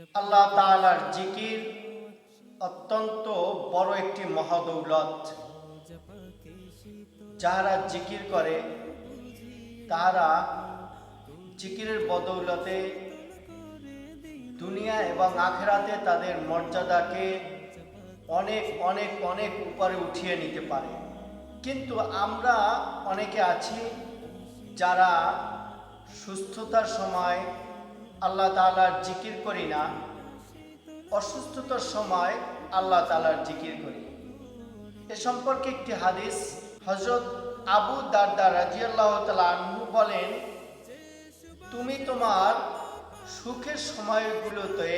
আল্লাহ তাআলার জিকির অত্যন্ত বড় একটি মহাদৌলত। যাহারা জিকির করে তাহারা জিকিরের বদৌলতে দুনিয়া এবং আখেরাতে তাদের মর্যাদাকে অনেক অনেক অনেক উপরে উঠিয়ে নিতে পারে। কিন্তু আমরা অনেকে আছি যারা সুস্থতার সময় আল্লাহ তালার জিকির করি না, অসুস্থতার সময় আল্লাহ তালার জিকির করি। এ সম্পর্কে একটি হাদিস হজরত আবু দারদা রাজিয়াল্লাহ আনহু বলেন, তুমি তোমার সুখের সময়গুলোতে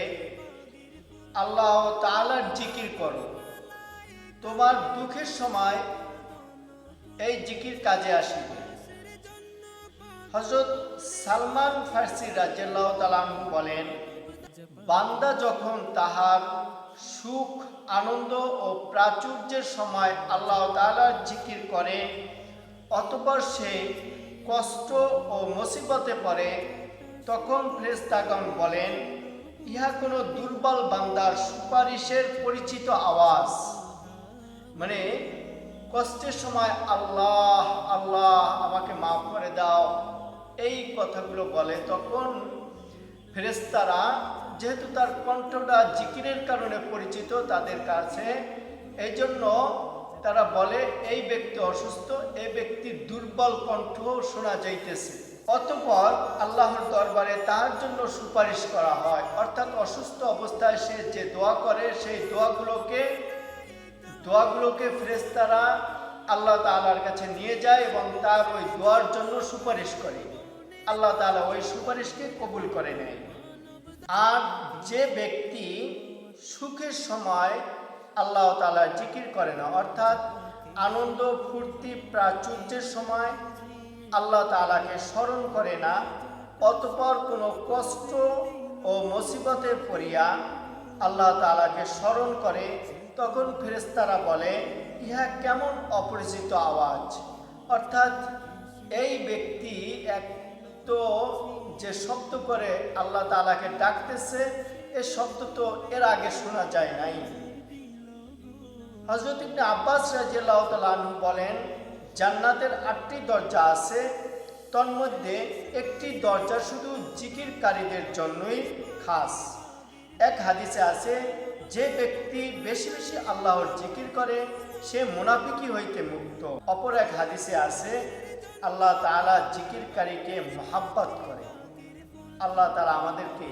আল্লাহ তালার জিকির করো। তোমার দুঃখের সময় এই জিকির কাজে আসিবে। হজরত সালমান ফার্সি রাজিয়াল্লাহ তালাম বলেন, বান্দা যখন তাহার সুখ, আনন্দ ও প্রাচুর্যের সময় আল্লাহ তাআলার জিকির করে, অতপর সে কষ্ট ও মুসিবতে পড়ে, তখন ফ্রেস্তাগণ বলেন, ইহা কোনো দুর্বল বান্দার সুপারিশের পরিচিত আওয়াজ। মানে কষ্টের সময় আল্লাহ আল্লাহ আমাকে মাফ করে দাও এই কথাগুলো বলে, তখন ফেরেস্তারা যেহেতু তার কণ্ঠটা জিকিরের কারণে পরিচিত তাদের কাছে এই জন্য তারা বলে, এই ব্যক্তি অসুস্থ এই ব্যক্তির দুর্বল কণ্ঠ শোনা যাইতেছে। অতপর আল্লাহর দরবারে তার জন্য সুপারিশ করা হয়। অর্থাৎ অসুস্থ অবস্থায় সে যে দোয়া করে, সেই দোয়াগুলোকে দোয়াগুলোকে ফেরেস্তারা আল্লাহ তাআলার কাছে নিয়ে যায় এবং তার ওই দোয়ার জন্য সুপারিশ করে। আল্লাহ তাআলা ওই সুপারিশকে কবুল করে নেয়। আর যে ব্যক্তি সুখের সময় আল্লাহ তাআলা জিকির করে না, অর্থাৎ আনন্দ, ফুর্তি, প্রাচুর্যের সময় আল্লাহ তাআলাকে স্মরণ করে না, অতপর কোনো কষ্ট ও মুসিবতে পড়িয়া আল্লাহ তাআলাকে স্মরণ করে, তখন ফেরেস্তারা বলে, ইহা কেমন অপরিচিত আওয়াজ? অর্থাৎ এই ব্যক্তি এক তো যে শব্দ করে আল্লাহ তালাকে ডাকতেছে, এ শব্দ তো এর আগে শোনা যায় নাই। হজরত ইবনে আব্বাস রাজিয়াল্লাহু বলেন, জান্নাতের আটটি দরজা আছে, তন্মধ্যে একটি দরজা শুধু জিকিরকারীদের জন্যই খাস। এক হাদিসে আছে, যে ব্যক্তি বেশি বেশি আল্লাহর জিকির করে, সে মুনাফিকি হইতে মুক্ত। অপর এক হাদিসে আছে আল্লাহ তালা জিকিরকারীকে মহাব্বত করে। আল্লাহ তালা আমাদেরকে